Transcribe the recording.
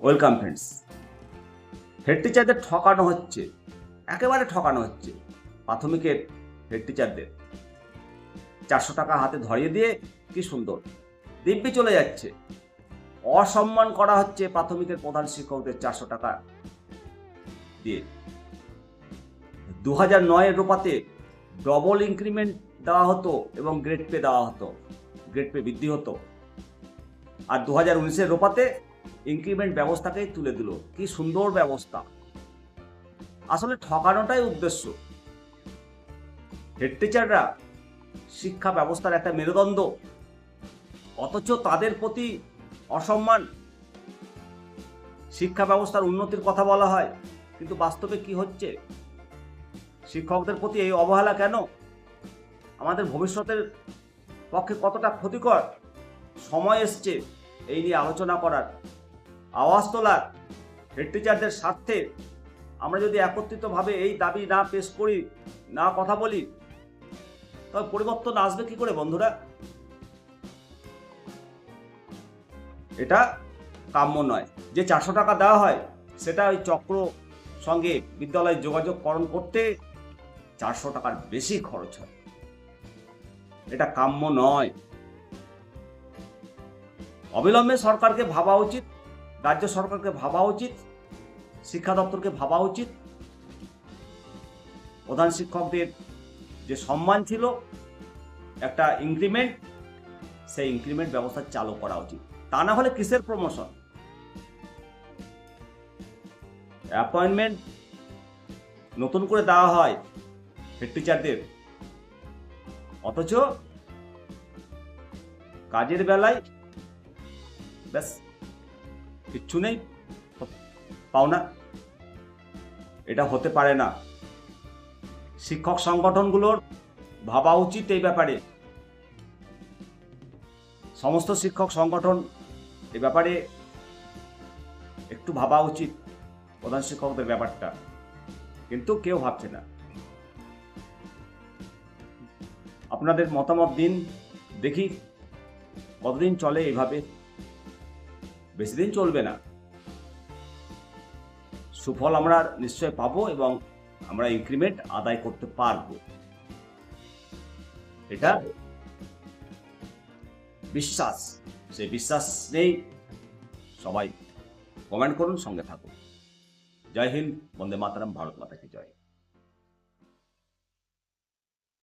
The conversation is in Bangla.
Welcome friends. হেড টিচারদের ঠকানো হচ্ছে। একেবারে ঠকানো হচ্ছে। প্রাথমিকের হেড টিচারদের। চারশো টাকা হাতে ধরিয়ে দিয়ে কি সুন্দর। দিব্যি চলে যাচ্ছে। অসম্মান করা হচ্ছে প্রাথমিকের প্রধান শিক্ষকদের চারশো টাকা দিয়ে। দু হাজার নয়ের রূপাতে ডবল ইনক্রিমেন্ট দেওয়া হতো এবং গ্রেড পে দেওয়া হতো। গ্রেড পে বৃদ্ধি হতো। আর দু হাজার উনিশের রোপাতে ইনক্রিমেন্ট ব্যবস্থাকেই তুলে দিল। কি সুন্দর ব্যবস্থা। আসলে ঠকানোটাই উদ্দেশ্য। হেড টিচাররা শিক্ষা ব্যবস্থার একটা মেরুদণ্ড। অথচ তাদের প্রতি অসম্মান। শিক্ষা ব্যবস্থার উন্নতির কথা বলা হয়, কিন্তু বাস্তবে কি হচ্ছে? শিক্ষকদের প্রতি এই অবহেলা কেন? আমাদের ভবিষ্যতের পক্ষে কতটা ক্ষতিকর? সময় এসছে, এই নিয়ে আলোচনা করার। আওয়াজ তোলার হেড টিচারদের স্বার্থে আমরা যদি একত্রিতভাবে এই দাবি না পেশ করি, না কথা বলি তবে পরিবর্তন আসবে কি করে বন্ধুরা? এটা কাম্য নয়। যে চারশো টাকা দেওয়া হয়, সেটা ওই চক্র সঙ্গে বিদ্যালয়ে যোগাযোগকরণ করতে চারশো টাকার বেশি খরচ হয়। এটা কাম্য নয়। অবিলম্বে সরকারকে ভাবা উচিত। রাজ্য সরকারকে ভাবা উচিত, শিক্ষা দপ্তরকে ভাবা উচিত। প্রধান শিক্ষকদের যে সম্মান ছিল, একটা ইনক্রিমেন্ট সেই ইনক্রিমেন্ট ব্যবস্থা চালু করা উচিত। তা না হলে কিসের প্রমোশন অ্যাপয়েন্টমেন্ট নতুন করে দেওয়া হয় হেড টিচারদের অথচ কাজের বেলায় ব্যাস কিচ্ছু নেই। পাওনা। এটা হতে পারে না। শিক্ষক সংগঠনগুলোর ভাবা উচিত এই ব্যাপারে। সমস্ত শিক্ষক সংগঠন এ ব্যাপারে একটু ভাবা উচিত প্রধান শিক্ষকদের ব্যাপারটা। কিন্তু কেউ ভাবছে না। আপনাদের মতামত দিন, দেখি কতদিন চলে এইভাবে। বেশি দিন চলবে না। সুফল আমরা নিশ্চয় পাবো এবং আমরা ইনক্রিমেন্ট আদায় করতে পারব। এটা বিশ্বাস। সেই বিশ্বাস নেই সবাই কমেন্ট করুন, সঙ্গে থাকুন। জয় হিন্দ, বন্দে মাতারাম, ভারত মাতাকে জয়।